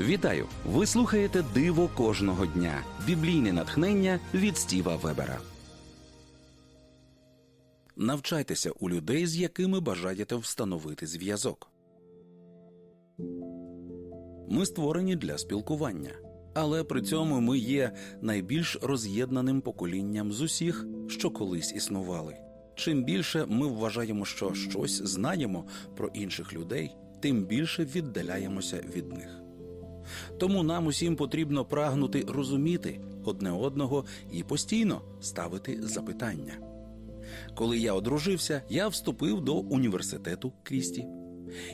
Вітаю! Ви слухаєте Диво кожного дня. Біблійне натхнення від Стіва Вебера. Навчайтеся у людей, з якими бажаєте встановити зв'язок. Ми створені для спілкування, але при цьому ми є найбільш роз'єднаним поколінням з усіх, що колись існували. Чим більше ми вважаємо, що щось знаємо про інших людей, тим більше віддаляємося від них. Тому нам усім потрібно прагнути розуміти одне одного і постійно ставити запитання. Коли я одружився, я вступив до університету Крісті.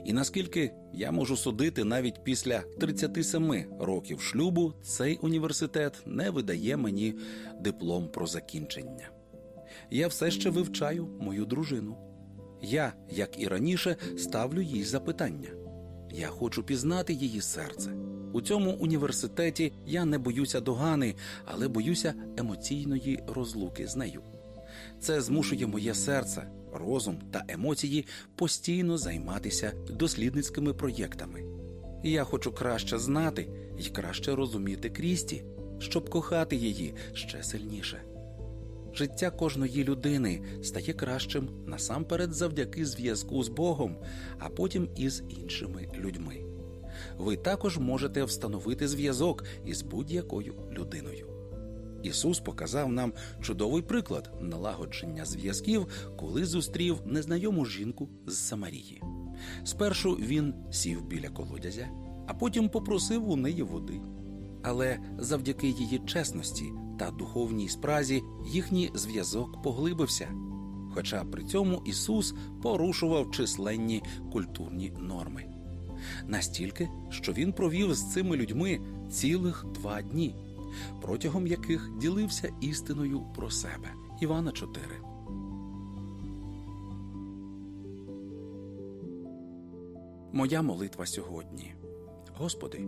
І наскільки я можу судити, навіть після 37 років шлюбу цей університет не видає мені диплом про закінчення. Я все ще вивчаю мою дружину. Я, як і раніше, ставлю їй запитання. Я хочу пізнати її серце. У цьому університеті я не боюся догани, але боюся емоційної розлуки з нею. Це змушує моє серце, розум та емоції постійно займатися дослідницькими проєктами. Я хочу краще знати і краще розуміти Крісті, щоб кохати її ще сильніше. Життя кожної людини стає кращим насамперед завдяки зв'язку з Богом, а потім із іншими людьми. Ви також можете встановити зв'язок із будь-якою людиною. Ісус показав нам чудовий приклад налагодження зв'язків, коли зустрів незнайому жінку з Самарії. Спершу він сів біля колодязя, а потім попросив у неї води. Але завдяки її чесності та духовній спразі їхній зв'язок поглибився. Хоча при цьому Ісус порушував численні культурні норми. Настільки, що він провів з цими людьми цілих два дні, протягом яких ділився істиною про себе. Івана 4. Моя молитва сьогодні. Господи,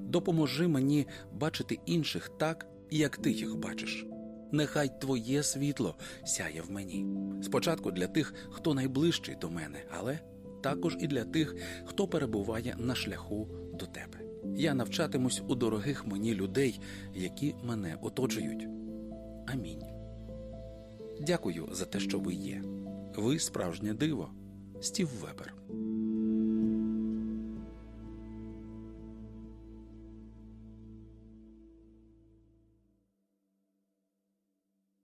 допоможи мені бачити інших так, як ти їх бачиш. Нехай Твоє світло сяє в мені. Спочатку для тих, хто найближчий до мене, але також і для тих, хто перебуває на шляху до тебе. Я навчатимусь у дорогих мені людей, які мене оточують. Амінь. Дякую за те, що ви є. Ви справжнє диво. Стів Вебер.